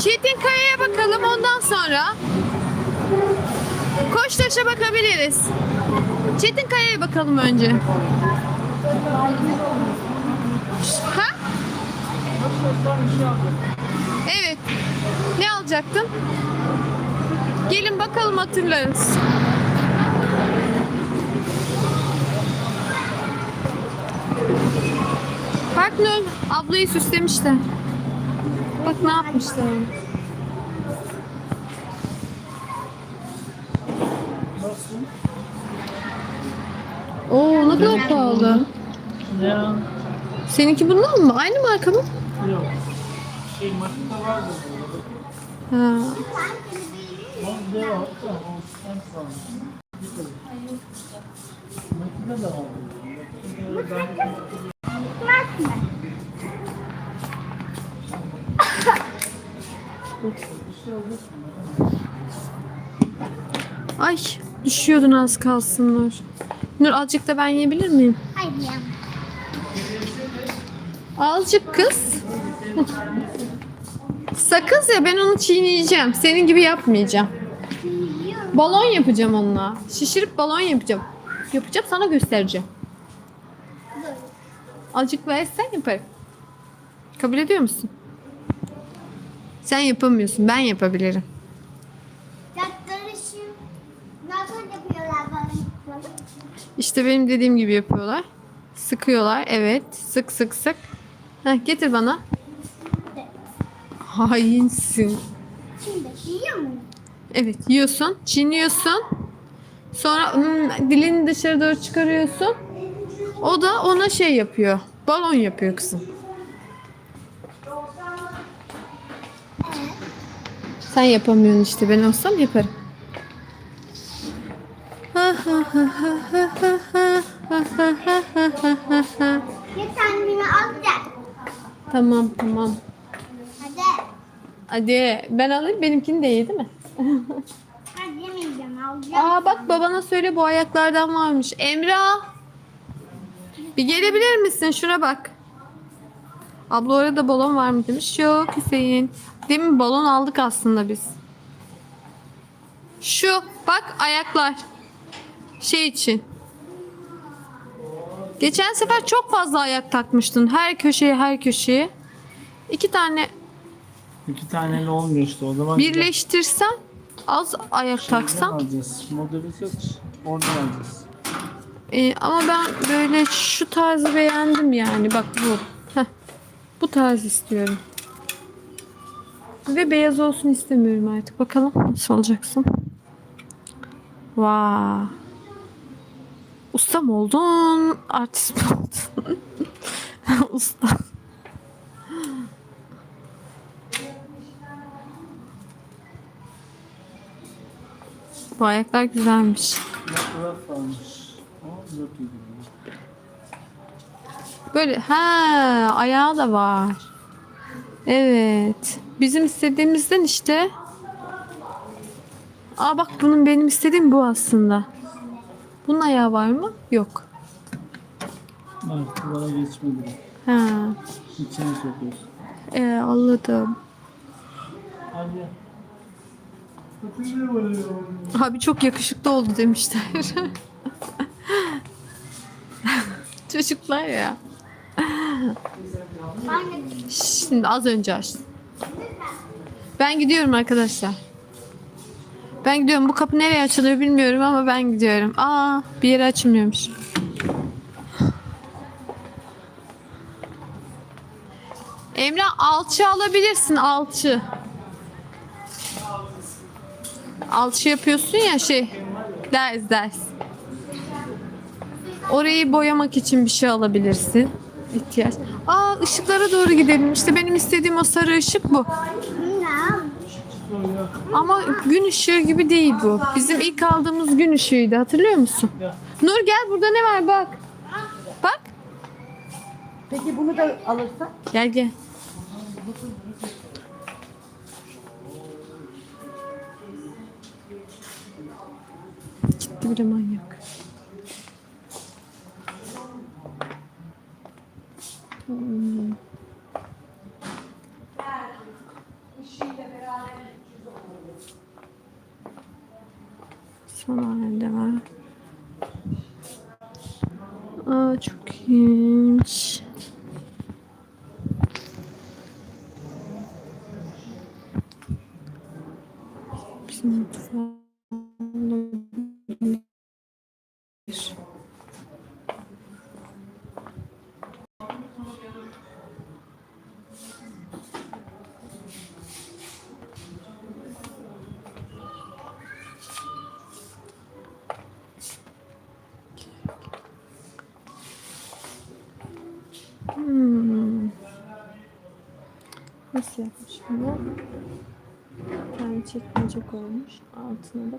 Çetin Kaya'ya bakalım ondan sonra Koçtaş'a bakabiliriz. Çetin Kaya'ya bakalım önce. Ha? Evet. Ne alacaktın? Gelin bakalım hatırlarız. Bak Nur, ablayı süslemişler. Bak ne yapmışlar. Oo ne kadar pahalı. Ya. Seninki bundan mı? Aynı marka mı? Yok. Şey makine var da. Ha. Makine de var. Ay düşüyordun az kalsın Nur. Nur azıcık da ben yiyebilir miyim? Hayır ya. Azıcık kız. Sakız ya ben onu çiğneyeceğim. Senin gibi yapmayacağım. Balon yapacağım onunla. Şişirip balon yapacağım. Yapacağım sana göstereceğim. Azıcık versen yaparım. Kabul ediyor musun? Sen yapamıyorsun. Ben yapabilirim. Nasıl yapıyorlar? İşte benim dediğim gibi yapıyorlar. Sıkıyorlar. Evet. Sık sık sık. Heh, getir bana. Hainsin. Şimdi yiyor mu? Evet yiyorsun. Çiğniyorsun. Sonra hmm, dilini dışarı doğru çıkarıyorsun. O da ona şey yapıyor. Balon yapıyor kızım. Sen yapamıyorsun işte. Ben olsam yaparım. Bir tanemi alacak. tamam tamam. Hadi. Hadi ben alayım. Benimkini de ye değil mi? Hadi yemeyeceğim alacağım. Aa bak babana söyle bu ayaklardan varmış. Emrah. Bir gelebilir misin? Şuna bak. Abla orada balon var mı demiş. Yok Hüseyin. Demin balon aldık aslında biz. Şu bak ayaklar. Şey için. Geçen sefer çok fazla ayak takmıştın. Her köşeye her köşeye. İki tane İki taneli olmuyor işte o zaman. birleştirsen az ayak taksan. alacağız. Modeli seç. Oradan alacağız. Ee, ama ben böyle şu tarzı beğendim yani. Bak bu. Bu tarz istiyorum. Ve beyaz olsun istemiyorum artık. Bakalım nasıl olacaksın. Vay. Usta mı oldun? Artist mi oldun? Usta. Bu ayaklar güzelmiş. Böyle ha ayağı da var. Evet. Bizim istediğimizden işte. Aa bak bunun benim istediğim bu aslında. Bunun ayağı var mı? Yok. Geçmedi. Ha. İçine sokuyorsun. Ee, anladım. Böyle Abi çok yakışıklı oldu demişler. Çocuklar ya. Şimdi az önce açtım. Ben gidiyorum arkadaşlar. Ben gidiyorum. Bu kapı nereye açılıyor bilmiyorum ama ben gidiyorum. Aa, bir yere açılmıyormuş. Emrah alçı alabilirsin alçı. Alçı yapıyorsun ya şey ders ders. Orayı boyamak için bir şey alabilirsin. İhtiyaç. Aa ışıklara doğru gidelim. İşte benim istediğim o sarı ışık bu. Ama gün ışığı gibi değil bu. Bizim ilk aldığımız gün ışığıydı. Hatırlıyor musun? Nur gel burada ne var bak. Bak. Peki bunu da alırsak? Gel gel. Gitti bile manyak. Son halde var. Aa, çok ilginç. Bizim mutfağında bir Nasıl yapmış bunu? Bir tane çekmece koymuş. Altına da